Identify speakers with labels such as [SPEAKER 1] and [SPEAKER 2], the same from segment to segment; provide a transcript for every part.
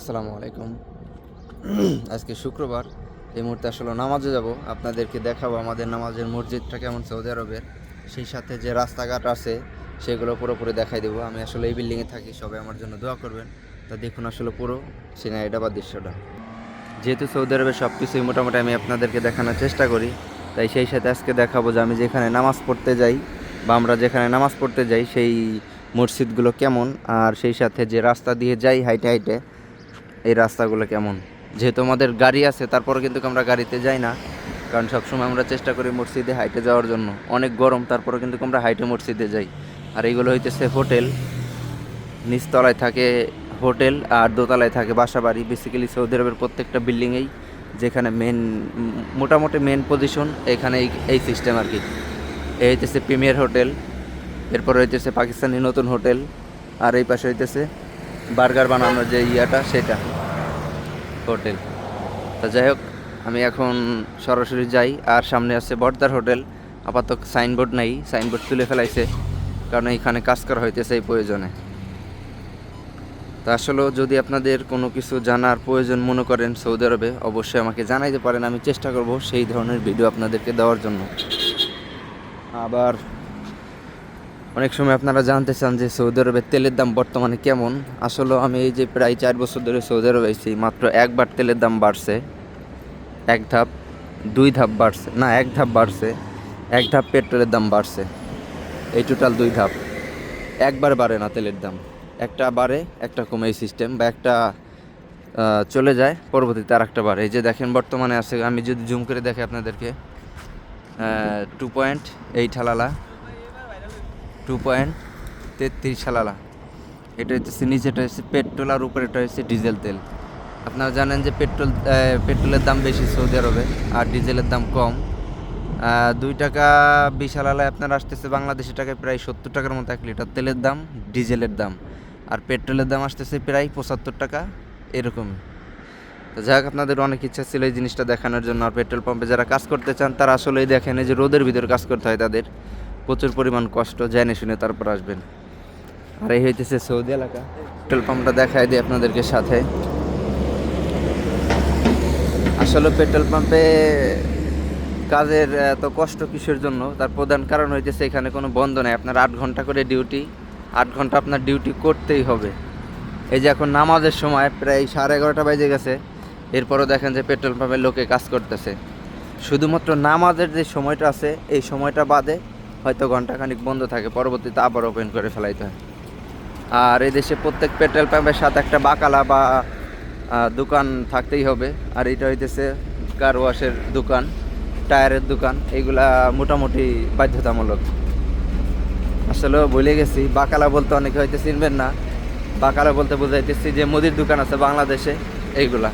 [SPEAKER 1] আসসালামু আলাইকুম। আজকে শুক্রবার, এই মুহূর্তে আসলে নামাজে যাব। আপনাদেরকে দেখাবো আমাদের নামাজের মসজিদটা কেমন সৌদি আরবের। সেই সাথে যে রাস্তাঘাট আছে, সেগুলো পুরোপুরি দেখাই দেবো। আমি আসলে এই বিল্ডিংয়ে থাকি, সবাই আমার জন্য দোয়া করবেন। তা দেখুন আসলে পুরো সিনারিটা বা দৃশ্যটা। যেহেতু সৌদি আরবের সব কিছুই মোটামুটি আমি আপনাদেরকে দেখানোর চেষ্টা করি, তাই সেই সাথে আজকে দেখাবো যে আমি যেখানে নামাজ পড়তে যাই বা আমরা যেখানে নামাজ পড়তে যাই, সেই মসজিদগুলো কেমন। আর সেই সাথে যে রাস্তা দিয়ে যাই হাইটে হাইটে এই রাস্তাগুলো কেমন? যেহেতু আমাদের গাড়ি আছে তারপরে কিন্তু আমরা গাড়িতে যাই না। কারণ সবসময় আমরা চেষ্টা করি মসজিদে হাইটে যাওয়ার জন্য। অনেক গরম তারপরে কিন্তু আমরা হাইটে মসজিদে যাই। আর এইগুলো হইতেছে হোটেল। নিচতলায় থাকে হোটেল আর দোতলায় থাকে বাসা বাড়ি বেসিক্যালি সৌদি আরবের প্রত্যেকটা বিল্ডিংয়েই যেখানে মেন মোটামুটি মেন পজিশন এখানে এই সিস্টেম আর কি এই হইতেছে প্রিমিয়ার হোটেল এরপর হইতেছে পাকিস্তানি নতুন হোটেল, আর এই পাশে হইতেছে বার্গার বানানোর যে ইয়াটা, সেটা। হোটেল। তো যাই হোক, আমি এখন সরাসরি যাই, আর সামনে আছে বর্দার হোটেল। আপাতত সাইনবোর্ড নাই, সাইনবোর্ড তুলে ফেলাইছে, কারণ এইখানে কাজ করা হইতেছে এই প্রয়োজনে। তা আসলেও যদি আপনাদের কোনো কিছু জানার প্রয়োজন মনে করেন সৌদি আরবে, অবশ্যই আমাকে জানাইতে পারেন, আমি চেষ্টা করব সেই ধরনের ভিডিও আপনাদেরকে দেওয়ার জন্য। আবার অনেক সময় আপনারা জানতে চান যে সৌদি আরবের তেলের দাম বর্তমানে কেমন। আসলে আমি এই যে প্রায় চার বছর ধরে সৌদি আরবে আছি মাত্র একবার তেলের দাম বাড়ছে। এক ধাপ, দুই ধাপ বাড়ছে। না, এক ধাপ বাড়ছে। এক ধাপ পেট্রোলের দাম বাড়ছে। এই টোটাল দুই ধাপ। একবার বাড়ে না তেলের দাম। একটা বাড়ে, একটা কমে এই সিস্টেম বা একটা চলে যায়, পরবর্তীতে আর একটা বাড়ে। এই যে দেখেন, বর্তমানে আছে, আমি যদি জুম করে দেখি আপনাদেরকে টু পয়েন্ট এইট হালালা। টু পয়েন্ট তেত্রিশ সালালা এটা হচ্ছে নিচেটা হচ্ছে পেট্রোল আর উপরেটা হচ্ছে ডিজেল তেল। আপনারা জানেন যে পেট্রোল পেট্রোলের দাম বেশি সৌদি আরবে আর ডিজেলের দাম কম। দুই টাকা বিশ হালালায় আপনার আসতেছে বাংলাদেশি টাকায় প্রায় সত্তর টাকার মতো এক লিটার তেলের দাম, ডিজেলের দাম। আর পেট্রোলের দাম আসতেছে প্রায় পঁচাত্তর টাকা এরকমই তো যাই হোক, আপনাদের অনেক ইচ্ছা ছিল এই জিনিসটা দেখানোর জন্য। আর পেট্রোল পাম্পে যারা কাজ করতে চান, তারা আসলেই দেখেন যে রোদের ভিতরে কাজ করতে হয় তাদের। প্রচুর পরিমাণ কষ্ট, জেনে শুনে তারপর আসবেন। আর এই হইতেছে সৌদি এলাকা। পেট্রোল পাম্পটা দেখাই দিই আপনাদেরকে সাথে। আসলে পেট্রোল পাম্পে কাজের এত কষ্ট কিসের জন্য? তার প্রধান কারণ হইতেছে এখানে কোনো বন্ধ নেই। আপনার আট ঘণ্টা করে ডিউটি আট ঘণ্টা আপনার ডিউটি করতেই হবে। এই যে এখন নামাজের সময়, প্রায় সাড়ে এগারোটা বাজে গেছে। এরপরও দেখেন যে পেট্রোল পাম্পের লোকে কাজ করতেছে। শুধুমাত্র নামাজের যে সময়টা আছে, এই সময়টা বাদে হয়তো ঘন্টাখানিক বন্ধ থাকে, পরবর্তীতে আবার ওপেন করে ফেলাইতে হয়। আর এই দেশে প্রত্যেক পেট্রোল পাম্পের সাথে একটা বাকালা বা দোকান থাকতেই হবে। আর এটা হইতেছে কার ওয়াশের দোকান, টায়ারের দোকান এইগুলা মোটামুটি বাধ্যতামূলক। আসলে বলে গেছি, বাকালা বলতে অনেকে হয়তো চিনবেন না। বাকালা বলতে বোঝাইতেছি যে মুদির দোকান আছে বাংলাদেশে, এইগুলা।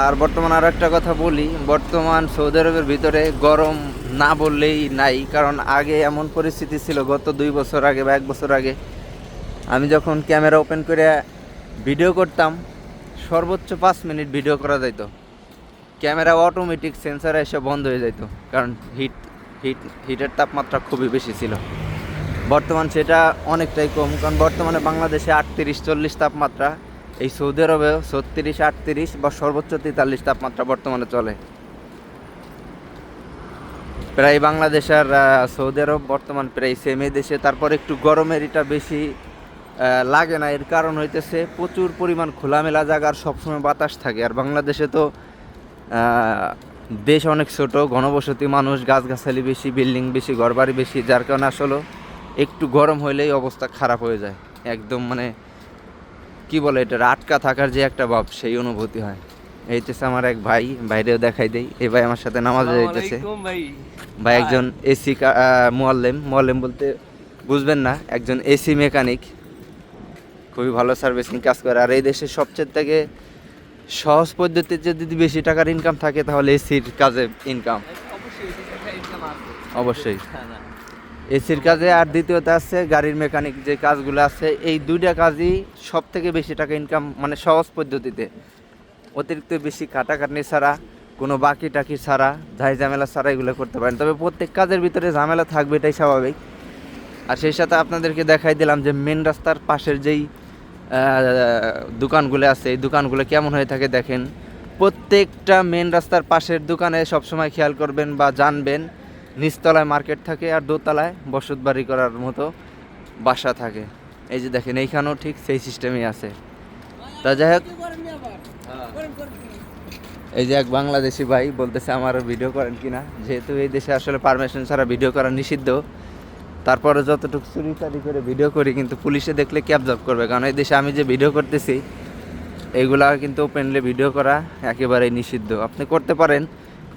[SPEAKER 1] আর বর্তমান আরও একটা কথা বলি, বর্তমান সৌদি আরবের ভিতরে গরম না বললেই নাই, কারণ আগে এমন পরিস্থিতি ছিল, গত দুই বছর আগে বা এক বছর আগে। আমি যখন ক্যামেরা ওপেন করে ভিডিও করতাম, সর্বোচ্চ পাঁচ মিনিট ভিডিও করা যাইত। ক্যামেরা অটোমেটিক সেন্সার এসে বন্ধ হয়ে যেত কারণ হিট হিট হিটের তাপমাত্রা খুবই বেশি ছিল। বর্তমান সেটা অনেকটাই কম, কারণ বর্তমানে বাংলাদেশে আটত্রিশ, চল্লিশ তাপমাত্রা। এই সৌদি আরবেও ছত্রিশ, আটত্রিশ বা সর্বোচ্চ তেতাল্লিশ তাপমাত্রা বর্তমানে চলে। প্রায় বাংলাদেশ আর সৌদি আরব বর্তমান প্রায় সেমে দেশে। তারপর একটু গরমের এটা বেশি লাগে না। এর কারণ হইতেছে প্রচুর পরিমাণ খোলামেলা জায়গার সবসময় বাতাস থাকে। আর বাংলাদেশে তো দেশ অনেক ছোট, ঘনবসতি মানুষ, গাছগাছালি বেশি, বিল্ডিং বেশি, ঘরবাড়ি বেশি, যার কারণে আসলে একটু গরম হইলেই অবস্থা খারাপ হয়ে যায়। একদম মানে কি বলে এটা আটকা থাকার যে একটা ভাব, সেই অনুভূতি হয়। এইতেছে আমার এক ভাই বাইরেও দেখাই দেই। এই ভাই আমার সাথে নামাজে যাইতেছে।
[SPEAKER 2] ভাই।
[SPEAKER 1] একজন এসি মোয়াল্লেম। মোয়াল্লেম বলতে বুঝবেন না একজন এসি মেকানিক। খুবই ভালো সার্ভিসিং কাজ করে। আর এই দেশে সবচেয়ে থেকে সহজ পদ্ধতিতে যদি বেশি টাকার ইনকাম থাকে তাহলে এসির কাজে ইনকাম
[SPEAKER 2] অবশ্যই হ্যাঁ, না।
[SPEAKER 1] এসির কাজে আর দ্বিতীয়ত আছে গাড়ির মেকানিক যে কাজগুলো আছে এই দুইটা কাজই সব থেকে বেশি টাকা ইনকাম মানে সহজ পদ্ধতিতে। অতিরিক্ত বেশি খাটাখাটনি ছাড়া, কোনো বাকি টাকি ছাড়া, ঝাই ঝামেলা ছাড়া এগুলো করতে পারেন। তবে প্রত্যেক কাজের ভিতরে ঝামেলা থাকবে, এটাই স্বাভাবিক। আর সেই সাথে আপনাদেরকে দেখাই দিলাম যে মেন রাস্তার পাশের যেই দোকানগুলো আছে, এই দোকানগুলো কেমন হয়ে থাকে দেখেন। প্রত্যেকটা মেন রাস্তার পাশের দোকানে সবসময় খেয়াল করবেন বা জানবেন, নিচতলায় মার্কেট থাকে আর দোতলায় বসত বাড়ি করার মতো বাসা থাকে। এই যে দেখেন, এইখানেও ঠিক সেই সিস্টেমই আছে। তা যাই হোক। এই যে এক বাংলাদেশি ভাই বলতেছে আমার ভিডিও করেন কিনা? যেহেতু এই দেশে আসলে পারমিশন ছাড়া ভিডিও করা নিষিদ্ধ। তারপরে যতটুকু চুরি চারি করে ভিডিও করি, কিন্তু পুলিশে দেখলে ক্যাব জব করবে? কারণ এই দেশে আমি যে ভিডিও করতেছি, এগুলা কিন্তু ওপেনলি ভিডিও করা একেবারেই নিষিদ্ধ। আপনি করতে পারেন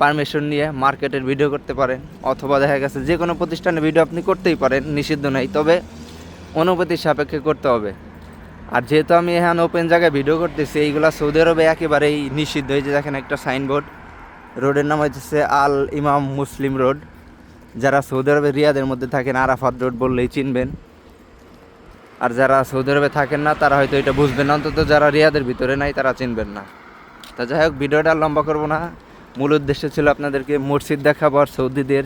[SPEAKER 1] পারমিশন নিয়ে মার্কেটের ভিডিও করতে পারেন, অথবা দেখা গেছে যে কোনো প্রতিষ্ঠানে ভিডিও আপনি করতেই পারেন, নিষিদ্ধ নেই। তবে অনুমতির সাপেক্ষে করতে হবে। আর যেহেতু আমি এখানে ওপেন জায়গায় ভিডিও করতেছি, এইগুলা সৌদি আরবে একেবারেই নিষিদ্ধ। হয়েছে দেখেন একটা সাইনবোর্ড রোডের নাম হচ্ছে আল ইমাম মুসলিম রোড। যারা সৌদি আরবে রিয়াদের মধ্যে থাকেন, আরাফাত রোড বললেই চিনবেন। আর যারা সৌদি আরবে থাকেন না, তারা হয়তো এটা বুঝবেন না। অন্তত যারা রিয়াদের ভিতরে নাই, তারা চিনবেন না। তা যাই হোক, ভিডিওটা লম্বা করব না। মূল উদ্দেশ্য ছিল আপনাদেরকে মসজিদ দেখাবো আর সৌদিদের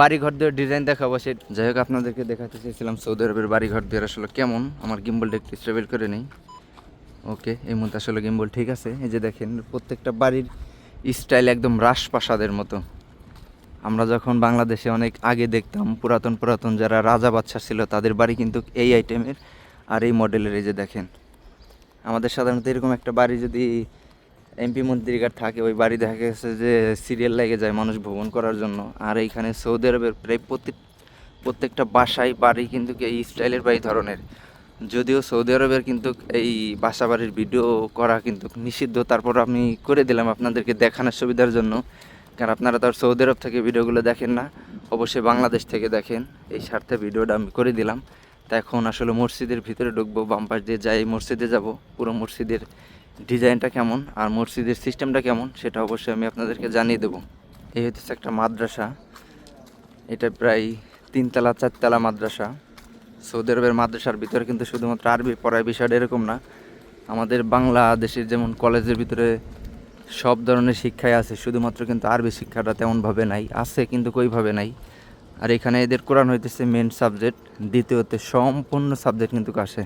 [SPEAKER 1] বাড়িঘর দিয়ে ডিজাইন দেখাবো, সে যাই হোক, আপনাদেরকে দেখাতে চেয়েছিলাম সৌদি আরবের বাড়িঘর দিয়ে আসলে কেমন। আমার গিম্বলটা একটু স্টেবল করে নেই। ওকে এই মুহূর্তে আসলে গিম্বল ঠিক আছে। এই যে দেখেন, প্রত্যেকটা বাড়ির স্টাইল একদম রাজপ্রাসাদের মতো। আমরা যখন বাংলাদেশে অনেক আগে দেখতাম, পুরাতন পুরাতন যারা রাজা বাচ্চা ছিল, তাদের বাড়ি কিন্তু এই আইটেমের আর এই মডেলের এই যে দেখেন। আমাদের সাধারণত এরকম একটা বাড়ি যদি এমপি মন্ত্রীকার থাকে, ওই বাড়ি দেখা গেছে যে সিরিয়াল লেগে যায় মানুষ ভ্রমণ করার জন্য। আর এইখানে সৌদি আরবের প্রায় প্রত্যেক, প্রত্যেকটা বাসায় বাড়ি কিন্তু এই স্টাইলের বা এই ধরনের। যদিও সৌদি আরবের কিন্তু এই বাসা বাড়ির ভিডিও করা কিন্তু নিষিদ্ধ, তারপর আমি করে দিলাম আপনাদেরকে দেখানোর সুবিধার জন্য। কারণ আপনারা তো আর সৌদি আরব থেকে ভিডিওগুলো দেখেন না, অবশ্যই বাংলাদেশ থেকে দেখেন। এই স্বার্থে ভিডিওটা আমি করে দিলাম। তা এখন আসলে মসজিদের ভিতরে ঢুকবো বাম্পার দিয়ে যাই, মসজিদে যাব, পুরো মসজিদের ডিজাইনটা কেমন আর মসজিদের সিস্টেমটা কেমন সেটা অবশ্যই আমি আপনাদেরকে জানিয়ে দেবো। এই হচ্ছে একটা মাদ্রাসা। এটা প্রায় তিনতলা, চারতলা মাদ্রাসা। সৌদি আরবের মাদ্রাসার ভিতরে কিন্তু শুধুমাত্র আরবি পড়ায় বিষয়টা এরকম না। আমাদের বাংলাদেশের যেমন কলেজের ভিতরে সব ধরনের শিক্ষাই আছে, শুধুমাত্র কিন্তু আরবি শিক্ষাটা তেমনভাবে নাই। আছে কিন্তু কইভাবে নাই। আর এখানে এদের কোরআন হইতেছে মেন সাবজেক্ট দ্বিতীয়তে সম্পূর্ণ সাবজেক্ট কিন্তু আসে।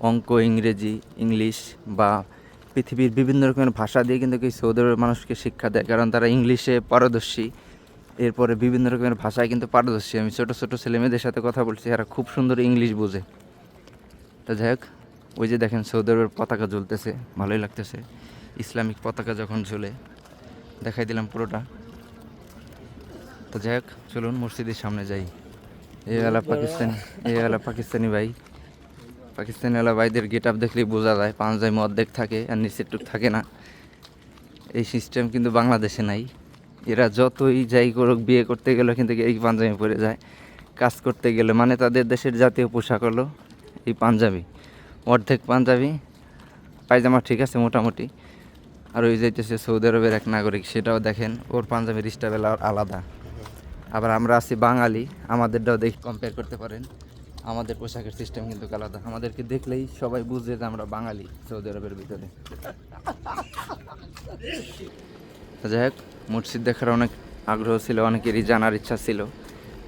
[SPEAKER 1] অঙ্ক, ইংরেজি, ইংলিশ বা পৃথিবীর বিভিন্ন রকমের ভাষা দিয়ে কিন্তু এই সৌদি আরবের মানুষকে শিক্ষা দেয়। কারণ তারা ইংলিশে পারদর্শী। এরপরে বিভিন্ন রকমের ভাষায় কিন্তু পারদর্শী। আমি ছোটো ছোটো ছেলেমেয়েদের সাথে কথা বলছি, এরা খুব সুন্দর ইংলিশ বোঝে। তো যাই হোক, ওই যে দেখেন সৌদি আরবের পতাকা জ্বলতেছে, ভালোই লাগতেছে। ইসলামিক পতাকা যখন ঝুলে দেখাই দিলাম পুরোটা। তো যাই হোক, চলুন মসজিদের সামনে যাই। এই বেলা পাকিস্তানি এই বেলা পাকিস্তানি ভাই। পাকিস্তানি ওলা ভাইদের গেট আপ দেখলেই বোঝা যায়, পাঞ্জাবি অর্ধেক থাকে, আর নিচের টুক থাকে না। এই সিস্টেম কিন্তু বাংলাদেশে নাই। এরা যতই যাই করুক, বিয়ে করতে গেলে কিন্তু এই পাঞ্জাবি পরে যায়। কাজ করতে গেলে মানে তাদের দেশের জাতীয় পোশাক হলো এই পাঞ্জাবি। অর্ধেক পাঞ্জাবি, পায়জামা ঠিক আছে মোটামুটি। আর ওই যাইতেছে সৌদি আরবের এক নাগরিক, সেটাও দেখেন, ওর পাঞ্জাবির স্টাইল আলাদা। আবার আমরা আছি বাঙালি, আমাদেরটাও দেখি কম্পেয়ার করতে পারেন। আমাদের পোশাকের সিস্টেম কিন্তু আলাদা। আমাদেরকে দেখলেই সবাই বুঝে যে আমরা বাঙালি সৌদি আরবের ভিতরে। যাই হোক, মসজিদ দেখার অনেক আগ্রহ ছিল, অনেকেরই জানার ইচ্ছা ছিল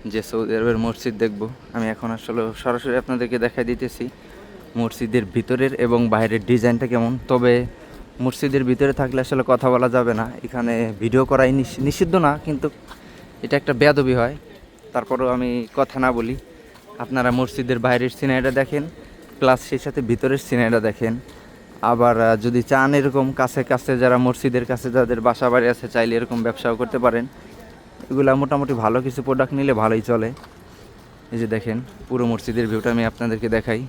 [SPEAKER 1] যে সৌদি আরবের মসজিদ দেখব। আমি এখন আসলে সরাসরি আপনাদেরকে দেখাই দিতেছি মসজিদের ভিতরের এবং বাইরের ডিজাইনটা কেমন। তবে মসজিদের ভিতরে থাকলে আসলে কথা বলা যাবে না। এখানে ভিডিও করাই নিষ- নিষিদ্ধ না, কিন্তু এটা একটা বেয়াদবি হয়। তারপরেও আমি কথা না বলি। আপনারা মসজিদের বাইরের সিনারিটা দেখেন প্লাস সেই সাথে ভিতরের সিনারিটা দেখেন। আবার যদি চান এরকম কাছে কাছে যারা মসজিদের কাছে যাদের বাসা বাড়ি আছে, চাইলে এরকম ব্যবসাও করতে পারেন। এগুলা মোটামুটি ভালো কিছু প্রোডাক্ট নিলে ভালোই চলে। এই যে দেখেন, পুরো মসজিদের ভিউটা আমি আপনাদেরকে দেখাই।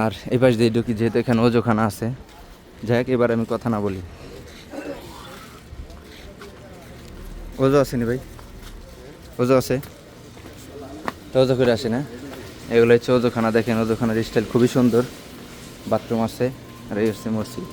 [SPEAKER 1] আর এই পাশ দিয়ে ঢুকি, যেহেতু এখানে ওজোখানা আছে। যাই হোক, এবার আমি কথা না বলি। ওজো আসেনি ভাই? ওজো আছে? তো করে আসে না। এগুলো হচ্ছে দেখেন ওজোখানার স্টাইল খুবই সুন্দর। বাথরুম আছে, আর এই হচ্ছে মসজিদ।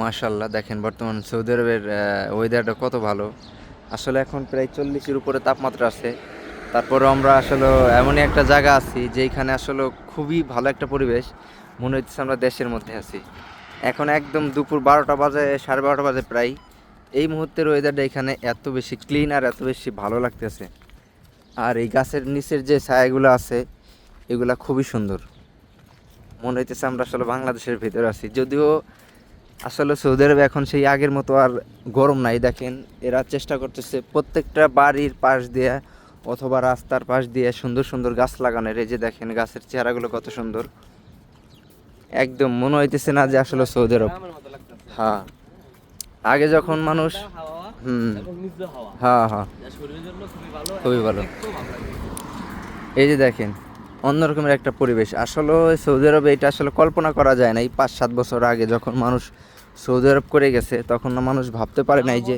[SPEAKER 1] মাশাল্লাহ দেখেন বর্তমান সৌদি আরবের ওয়েদারটা কত ভালো। আসলে এখন প্রায় চল্লিশের উপরে তাপমাত্রা আছে। তারপরে আমরা আসলে এমনই একটা জায়গা আছি যেখানে আসলে খুবই ভালো একটা পরিবেশ। মনে হচ্ছে আমরা দেশের মধ্যে আছি। এখন একদম দুপুর বারোটা বাজে, সাড়ে বারোটা বাজে প্রায়। এই মুহূর্তের ওয়েদারটা এখানে এত বেশি ক্লিন আর এত বেশি ভালো লাগতেছে। আর এই গাছের নিচের যে ছায়াগুলো আছে, এগুলা খুবই সুন্দর। মনে হইতেছে আমরা আসলে বাংলাদেশের ভিতরে আছি। যদিও আসলে সৌদি আরবে এখন সেই আগের মতো আর গরম নাই। দেখেন এরা চেষ্টা করতেছে প্রত্যেকটা বাড়ির পাশ দিয়ে অথবা রাস্তার পাশ দিয়ে সুন্দর সুন্দর গাছ লাগানোর। এই যে দেখেন গাছের চেহারাগুলো কত সুন্দর। একদম মনে হইতেছে না যে আসলে সৌদি আরব। হ্যাঁ। আগে যখন মানুষ হুম। হ্যাঁ হ্যাঁ।
[SPEAKER 2] খুবই ভালো।
[SPEAKER 1] এই যে দেখেন অন্যরকমের একটা পরিবেশ। আসলে সৌদি আরবে এটা আসলে কল্পনা করা যায় না। এই পাঁচ সাত বছর আগে যখন মানুষ সৌদি আরব করে গেছে তখন মানুষ ভাবতে পারে নাই যে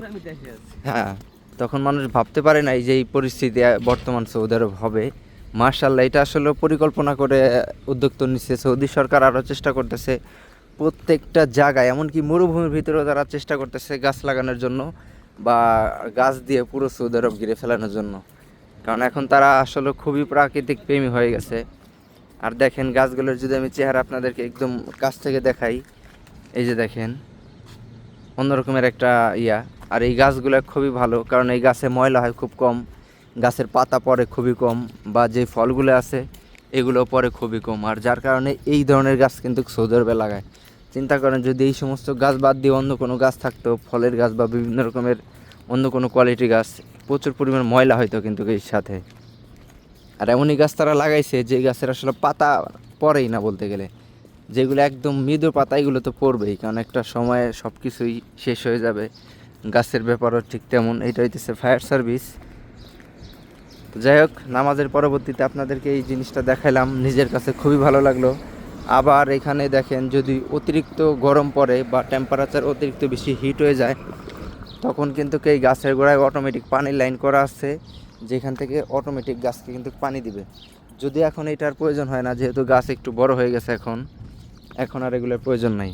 [SPEAKER 1] হ্যাঁ তখন মানুষ ভাবতে পারে নাই যে এই পরিস্থিতি বর্তমান সৌদি আরব হবে। মার্শাল্লাহ এটা আসলে পরিকল্পনা করে উদ্যোক্ত নিচ্ছে সৌদি সরকার আরও চেষ্টা করতেছে প্রত্যেকটা জায়গায় এমনকি মরুভূমির ভিতরেও তারা চেষ্টা করতেছে গাছ লাগানোর জন্য বা গাছ দিয়ে পুরো সৌদি আরব ঘিরে ফেলানোর জন্য। কারণ এখন তারা আসলে খুবই প্রাকৃতিক প্রেমী হয়ে গেছে। আর দেখেন গাছগুলোর যদি আমি চেহারা আপনাদেরকে একদম কাছ থেকে দেখাই, এই যে দেখেন, অন্যরকমের একটা ইয়া। আর এই গাছগুলো খুবই ভালো, কারণ এই গাছে ময়লা হয় খুব কম, গাছের পাতা পড়ে খুবই কম, বা যে ফলগুলো আছে, এগুলো পরে খুবই কম। আর যার কারণে এই ধরনের গাছ কিন্তু সৌদি লাগায় চিন্তা করেন যদি এই সমস্ত গাছ বাদ দিয়ে অন্য কোনো গাছ থাকতো, ফলের গাছ বা বিভিন্ন রকমের অন্য কোনো কোয়ালিটি গাছ, প্রচুর পরিমাণ ময়লা হয়তো কিন্তু এর সাথে। আর এমনই গাছ তারা লাগাইছে, যে গাছের আসলে পাতা পড়েই না বলতে গেলে। যেগুলো একদম মৃদু পাতা, এগুলো তো পড়বেই, কারণ একটা সময়ে সব কিছুই শেষ হয়ে যাবে। গাছের ব্যাপারও ঠিক তেমন, এটা হইতেছে ফায়ার সার্ভিস তো যাই হোক, নামাজের পরবর্তীতে আপনাদেরকে এই জিনিসটা দেখাইলাম, নিজের কাছে খুবই ভালো লাগল। আবার এখানে দেখেন, যদি অতিরিক্ত গরম পড়ে বা টেম্পারেচার অতিরিক্ত বেশি হিট হয়ে যায় তখন কিন্তু এই গাছের গোড়ায় অটোমেটিক পানির লাইন করা আছে, যেখান থেকে অটোমেটিক গাছকে কিন্তু পানি দিবে। যদি এখন এটার প্রয়োজন হয় না, যেহেতু গাছ একটু বড় হয়ে গেছে এখন এখন আর এগুলোর প্রয়োজন নাই।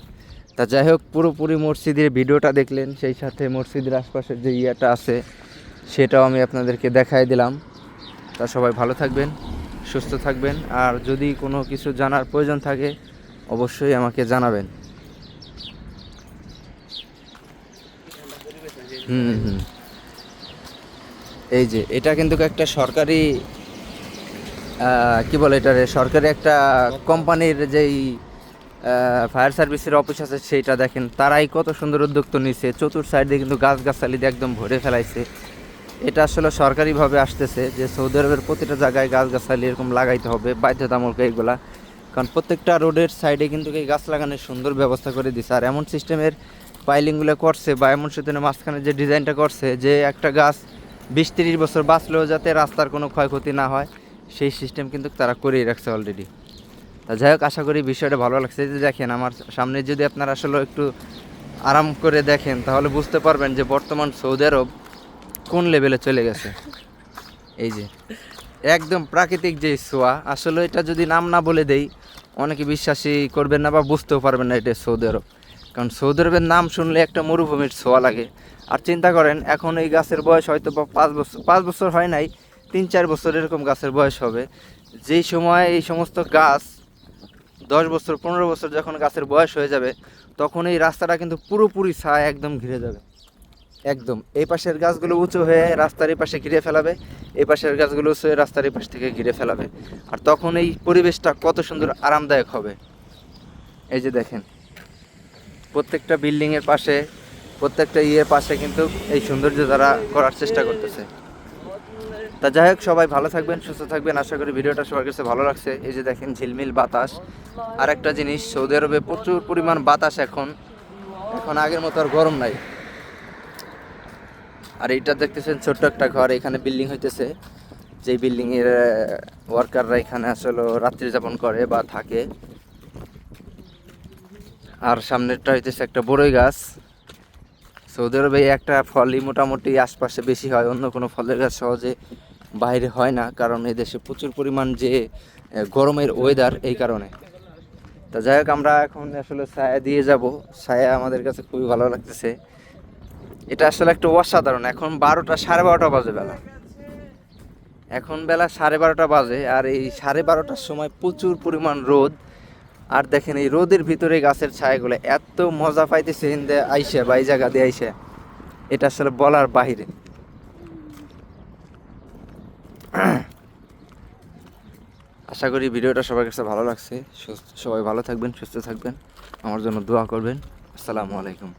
[SPEAKER 1] তা যাই হোক, পুরোপুরি মসজিদের ভিডিওটা দেখলেন, সেই সাথে মসজিদের আশপাশের যে ইয়েটা আছে, সেটাও আমি আপনাদেরকে দেখাই দিলাম। তা সবাই ভালো থাকবেন, সুস্থ থাকবেন, আর যদি কোনো কিছু জানার প্রয়োজন থাকে, অবশ্যই আমাকে জানাবেন। হুম হুম। এই যে, এটা কিন্তু একটা সরকারি কি বলে এটারে? সরকারি একটা কোম্পানির যেই ফায়ার সার্ভিসের অফিস আছে সেইটা দেখেন। তারাই কত সুন্দর উদ্যোগ তো চতুর সাইডে কিন্তু গাছ গাছালি দিয়ে একদম ভরে ফেলাইছে। এটা আসলে সরকারিভাবে আসতেছে যে সৌদি আরবের প্রতিটা জায়গায় গাছ গাছালি এরকম লাগাইতে হবে, বাধ্যতামূলক এইগুলা। কারণ প্রত্যেকটা রোডের সাইডে কিন্তু এই গাছ লাগানোর সুন্দর ব্যবস্থা করে দিছে। আর এমন সিস্টেমের পাইলিংগুলো করছে বা এমন সিস্টেমের মাঝখানে যে ডিজাইনটা করছে, যে একটা গাছ বিশ তিরিশ বছর বাঁচলেও যাতে রাস্তার কোনো ক্ষয়ক্ষতি না হয়, সেই সিস্টেম কিন্তু তারা করেই রাখছে অলরেডি তা যাই হোক, আশা করি বিষয়টা ভালো লাগছে। যে দেখেন, আমার সামনে যদি আপনারা আসলে একটু আরাম করে দেখেন, তাহলে বুঝতে পারবেন যে বর্তমান সৌদি আরব কোন লেভেলে চলে গেছে। এই যে, একদম প্রাকৃতিক যে সোয়া আসলে এটা যদি নাম না বলে দেই, অনেকে বিশ্বাসই করবেন না বা বুঝতেও পারবেন না এটা সৌদি আরব। কারণ সৌদি আরবের নাম শুনলে একটা মরুভূমির ছোঁয়া লাগে। আর চিন্তা করেন, এখন এই গাছের বয়স হয়তো বা পাঁচ বছর পাঁচ বছর হয় নাই, তিন চার বছর এরকম গাছের বয়স হবে। যেই সময় এই সমস্ত গাছ দশ বছর, পনেরো বছর যখন গাছের বয়স হয়ে যাবে, তখন এই রাস্তাটা কিন্তু পুরোপুরি ছায়া একদম ঘিরে যাবে। একদম। এই পাশের গাছগুলো উঁচু হয়ে রাস্তার এই পাশে ঘিরে ফেলাবে, এই পাশের গাছগুলো উঁচু হয়ে রাস্তার এই পাশ থেকে ঘিরে ফেলাবে। আর তখন এই পরিবেশটা কত সুন্দর আরামদায়ক হবে। এই যে দেখেন প্রত্যেকটা বিল্ডিংয়ের পাশে, প্রত্যেকটা ইয়ের পাশে কিন্তু এই সৌন্দর্য তারা করার চেষ্টা করতেছে। তা যাই হোক, সবাই ভালো থাকবেন, সুস্থ থাকবেন। আশা করি ভিডিওটা সবার কাছে ভালো লাগছে। এই যে দেখেন ঝিলমিল বাতাস। আর একটা জিনিস, সৌদি আরবে প্রচুর পরিমাণ বাতাস এখন। এখন আগের মতো আর গরম নাই। আর এইটা দেখতেছেন ছোট্ট একটা ঘর, এখানে বিল্ডিং হইতেছে। যে বিল্ডিং এর ওয়ার্কাররা এখানে আসলে রাত্রি যাপন করে বা থাকে। আর সামনেরটা হইতেছে একটা বড়ই গাছ। সৌদি আরবে একটা ফলই মোটামুটি আশপাশে বেশি হয়, অন্য কোনো ফলের গাছ সহজে বাইরে হয় না, কারণ এই দেশে প্রচুর পরিমাণ যে গরমের ওয়েদার এই কারণে। তা যাই হোক, আমরা এখন আসলে ছায়া দিয়ে যাব। ছায়া আমাদের কাছে খুবই ভালো লাগতেছে। এটা আসলে একটু অসাধারণ, এখন বারোটা সাড়ে বারোটা বাজে বেলা। এখন বেলা সাড়ে বারোটা বাজে, আর এই সাড়ে বারোটার সময় প্রচুর পরিমাণ রোদ। আর দেখেন এই রোদের ভিতরে গাছের ছায়াগুলো এত মজা পাইতেছে, হিন্দে আইসে বা এই জায়গা দিয়ে আইসে। এটা আসলে বলার বাহিরে। আশা করি ভিডিওটা সবার কাছে ভালো লাগছে। সবাই ভালো থাকবেন, সুস্থ থাকবেন। আমার জন্য দোয়া করবেন। আসসালামু আলাইকুম।